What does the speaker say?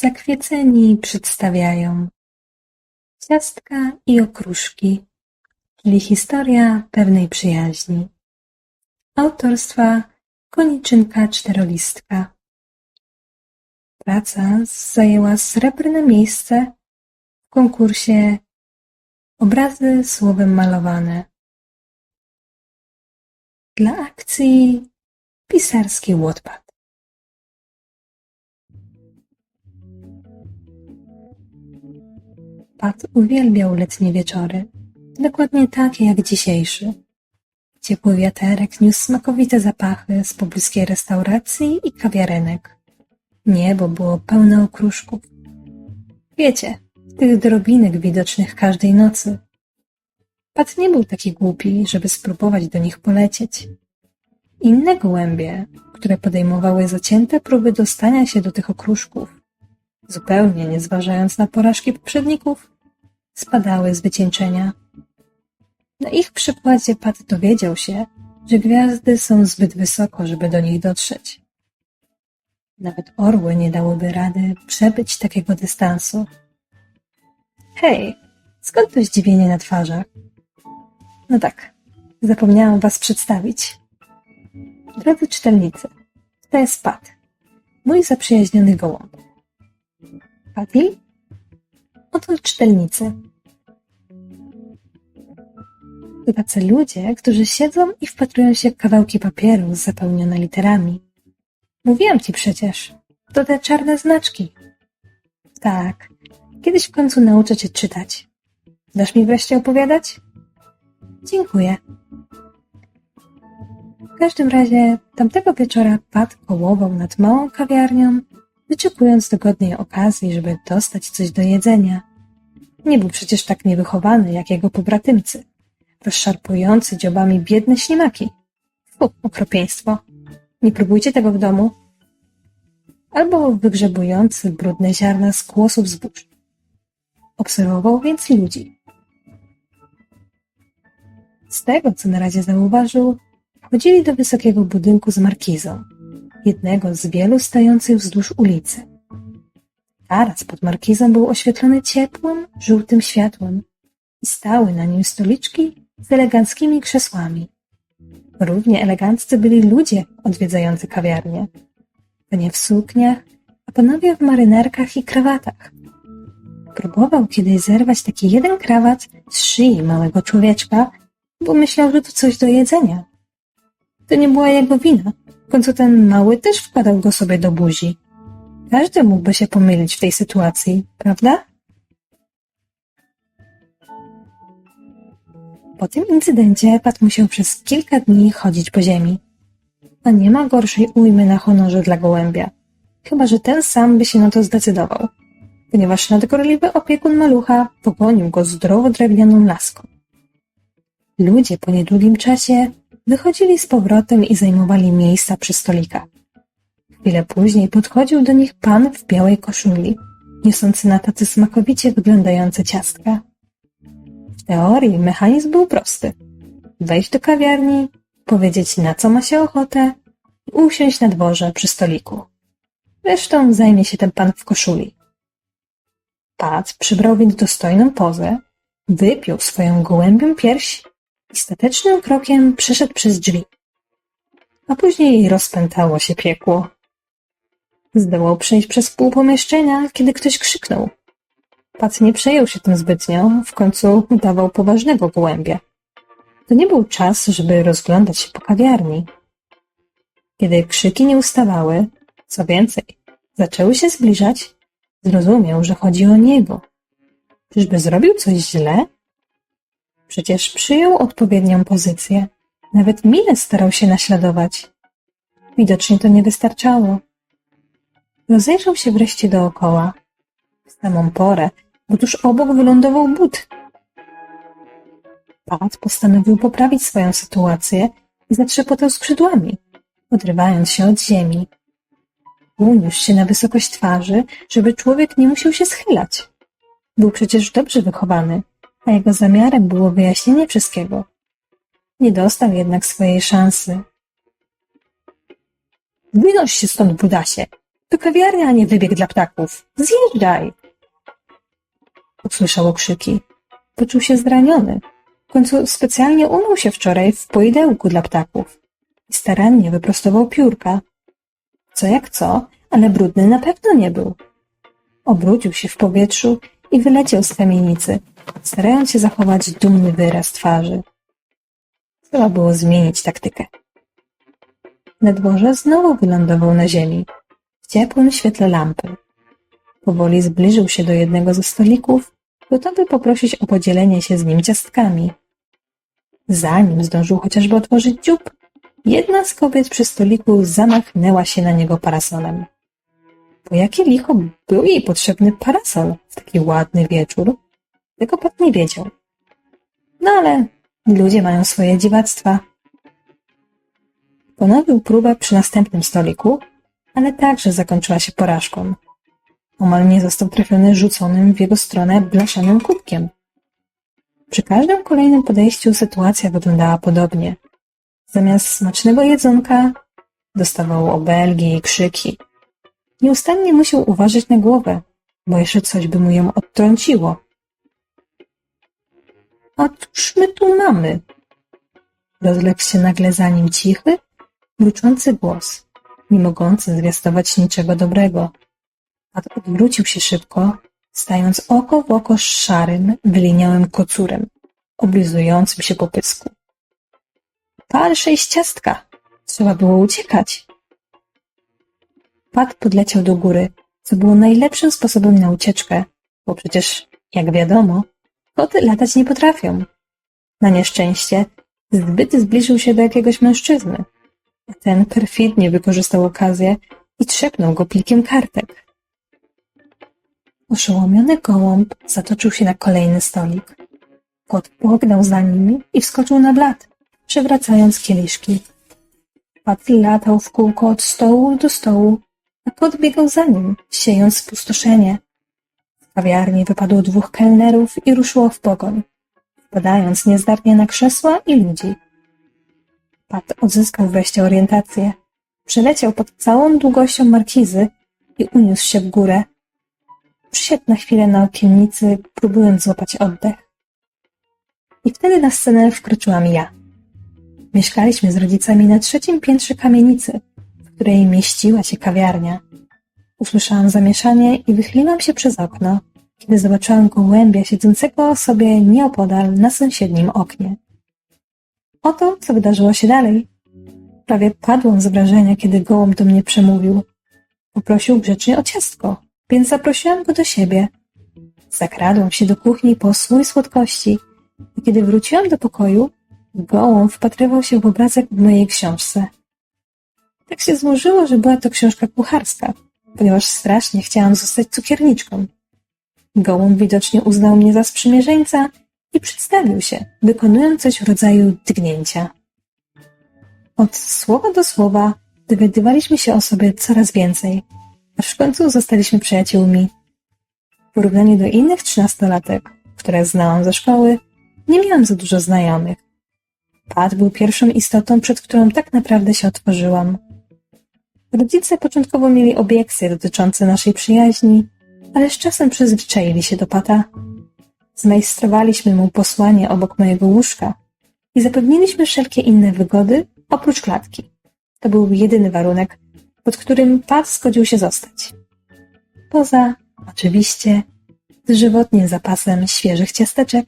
Zakwieceni przedstawiają ciastka i okruszki, czyli historia pewnej przyjaźni. Autorstwa Koniczynka Czterolistka. Praca zajęła srebrne miejsce w konkursie Obrazy słowem malowane. Dla akcji Pisarski Wattpad. Pat uwielbiał letnie wieczory, dokładnie takie jak dzisiejszy. Ciepły wiaterek niósł smakowite zapachy z pobliskiej restauracji i kawiarenek. Niebo było pełne okruszków. Wiecie, tych drobinek widocznych każdej nocy. Pat nie był taki głupi, żeby spróbować do nich polecieć. Inne gołębie, które podejmowały zacięte próby dostania się do tych okruszków, zupełnie nie zważając na porażki poprzedników, spadały z wycieńczenia. Na ich przykładzie Pat dowiedział się, że gwiazdy są zbyt wysoko, żeby do nich dotrzeć. Nawet orły nie dałyby rady przebyć takiego dystansu. Hej, skąd to zdziwienie na twarzach? No tak, zapomniałam was przedstawić. Drodzy czytelnicy, to jest Pat, mój zaprzyjaźniony gołąb. Patty? Oto czytelnicy. To tacy ludzie, którzy siedzą i wpatrują się w kawałki papieru zapełnione literami. Mówiłam ci przecież, to te czarne znaczki. Tak, kiedyś w końcu nauczę cię czytać. Dasz mi wreszcie opowiadać? Dziękuję. W każdym razie tamtego wieczora Pat kołował nad małą kawiarnią, wyczekując dogodnej okazji, żeby dostać coś do jedzenia. Nie był przecież tak niewychowany jak jego pobratymcy, rozszarpujący dziobami biedne ślimaki. Fu, okropieństwo. Nie próbujcie tego w domu. Albo wygrzebujący brudne ziarna z kłosów zbóż. Obserwował więc ludzi. Z tego, co na razie zauważył, wchodzili do wysokiego budynku z markizą, jednego z wielu stojących wzdłuż ulicy. Taras pod markizą był oświetlony ciepłym, żółtym światłem i stały na nim stoliczki z eleganckimi krzesłami. Równie eleganccy byli ludzie odwiedzający kawiarnię. Panie w sukniach, a panowie w marynarkach i krawatach. Próbował kiedyś zerwać taki jeden krawat z szyi małego człowieczka, bo myślał, że to coś do jedzenia. To nie była jego wina. W końcu ten mały też wkładał go sobie do buzi. Każdy mógłby się pomylić w tej sytuacji, prawda? Po tym incydencie Pat musiał przez kilka dni chodzić po ziemi. A nie ma gorszej ujmy na honorze dla gołębia. Chyba, że ten sam by się na to zdecydował, ponieważ nadgorliwy opiekun malucha pogonił go zdrowo drewnianą laską. Ludzie po niedługim czasie wychodzili z powrotem i zajmowali miejsca przy stolikach. Chwilę później podchodził do nich pan w białej koszuli, niosący na tacy smakowicie wyglądające ciastka. W teorii mechanizm był prosty. Wejść do kawiarni, powiedzieć na co ma się ochotę i usiąść na dworze przy stoliku. Zresztą zajmie się ten pan w koszuli. Pat przybrał więc dostojną pozę, wypiął swoją gołębią pierś statecznym krokiem przeszedł przez drzwi. A później rozpętało się piekło. Zdołał przejść przez pół pomieszczenia, kiedy ktoś krzyknął. Pat nie przejął się tym zbytnio, w końcu udawał poważnego gołębia. To nie był czas, żeby rozglądać się po kawiarni. Kiedy krzyki nie ustawały, co więcej, zaczęły się zbliżać, zrozumiał, że chodzi o niego. Czyżby zrobił coś źle? Przecież przyjął odpowiednią pozycję. Nawet mile starał się naśladować. Widocznie to nie wystarczało. Rozejrzał się wreszcie dookoła. W samą porę, bo tuż obok wylądował but. Pat postanowił poprawić swoją sytuację i zatrzepotał skrzydłami, odrywając się od ziemi. Uniósł się na wysokość twarzy, żeby człowiek nie musiał się schylać. Był przecież dobrze wychowany, a jego zamiarem było wyjaśnienie wszystkiego. Nie dostał jednak swojej szansy. Wynoś się stąd, Budasie! To kawiarnia, a nie wybieg dla ptaków. Zjeżdżaj! Usłyszał okrzyki. Poczuł się zraniony. W końcu specjalnie umył się wczoraj w poidełku dla ptaków. I starannie wyprostował piórka. Co jak co, ale brudny na pewno nie był. Obrócił się w powietrzu i wyleciał z kamienicy, starając się zachować dumny wyraz twarzy. Trzeba było zmienić taktykę. Na dworze znowu wylądował na ziemi, w ciepłym świetle lampy. Powoli zbliżył się do jednego ze stolików, gotowy poprosić o podzielenie się z nim ciastkami. Zanim zdążył chociażby otworzyć dziób, jedna z kobiet przy stoliku zamachnęła się na niego parasolem. Po jakie licho był jej potrzebny parasol w taki ładny wieczór? Tego pat nie wiedział. No ale ludzie mają swoje dziwactwa. Ponowił próbę przy następnym stoliku, ale także zakończyła się porażką. Omal nie został trafiony rzuconym w jego stronę blaszanym kubkiem. Przy każdym kolejnym podejściu sytuacja wyglądała podobnie. Zamiast smacznego jedzonka dostawał obelgi i krzyki. Nieustannie musiał uważać na głowę, bo jeszcze coś by mu ją odtrąciło. A cóż my tu mamy? Rozległ się nagle za nim cichy, mruczący głos, nie mogący zwiastować niczego dobrego. Pat odwrócił się szybko, stając oko w oko z szarym, wyliniałym kocurem, oblizującym się po pysku. Pal sześć ciastka! Trzeba było uciekać. Pat podleciał do góry, co było najlepszym sposobem na ucieczkę, bo przecież, jak wiadomo, koty latać nie potrafią. Na nieszczęście zbyt zbliżył się do jakiegoś mężczyzny, a ten perfidnie wykorzystał okazję i trzepnął go pilkiem kartek. Oszołomiony gołąb zatoczył się na kolejny stolik. Kot pognał za nim i wskoczył na blat, przewracając kieliszki. Pat latał w kółko od stołu do stołu, a kot biegał za nim, siejąc spustoszenie. Kawiarni wypadło dwóch kelnerów i ruszyło w pogoń, wpadając niezdarnie na krzesła i ludzi. Pat odzyskał wreszcie orientację. Przeleciał pod całą długością markizy i uniósł się w górę. Przysiadł na chwilę na okiennicy, próbując złapać oddech. I wtedy na scenę wkroczyłam ja. Mieszkaliśmy z rodzicami na trzecim piętrze kamienicy, w której mieściła się kawiarnia. Usłyszałam zamieszanie i wychyliłam się przez okno, kiedy zobaczyłam gołębia siedzącego sobie nieopodal na sąsiednim oknie. Oto, co wydarzyło się dalej. Prawie padłam z wrażenia, kiedy gołąb do mnie przemówił. Poprosił grzecznie o ciastko, więc zaprosiłam go do siebie. Zakradłam się do kuchni po słój słodkości, a kiedy wróciłam do pokoju, gołąb wpatrywał się w obrazek w mojej książce. Tak się złożyło, że była to książka kucharska, ponieważ strasznie chciałam zostać cukierniczką. Gołąb widocznie uznał mnie za sprzymierzeńca i przedstawił się, wykonując coś w rodzaju dygnięcia. Od słowa do słowa dowiadywaliśmy się o sobie coraz więcej, aż w końcu zostaliśmy przyjaciółmi. W porównaniu do innych trzynastolatek, które znałam ze szkoły, nie miałam za dużo znajomych. Pat był pierwszą istotą, przed którą tak naprawdę się otworzyłam. Rodzice początkowo mieli obiekcje dotyczące naszej przyjaźni, ale z czasem przyzwyczaili się do Pata. Zmajstrowaliśmy mu posłanie obok mojego łóżka i zapewniliśmy wszelkie inne wygody oprócz klatki. To był jedyny warunek, pod którym Pat zgodził się zostać. Poza, oczywiście, z żywotnym zapasem świeżych ciasteczek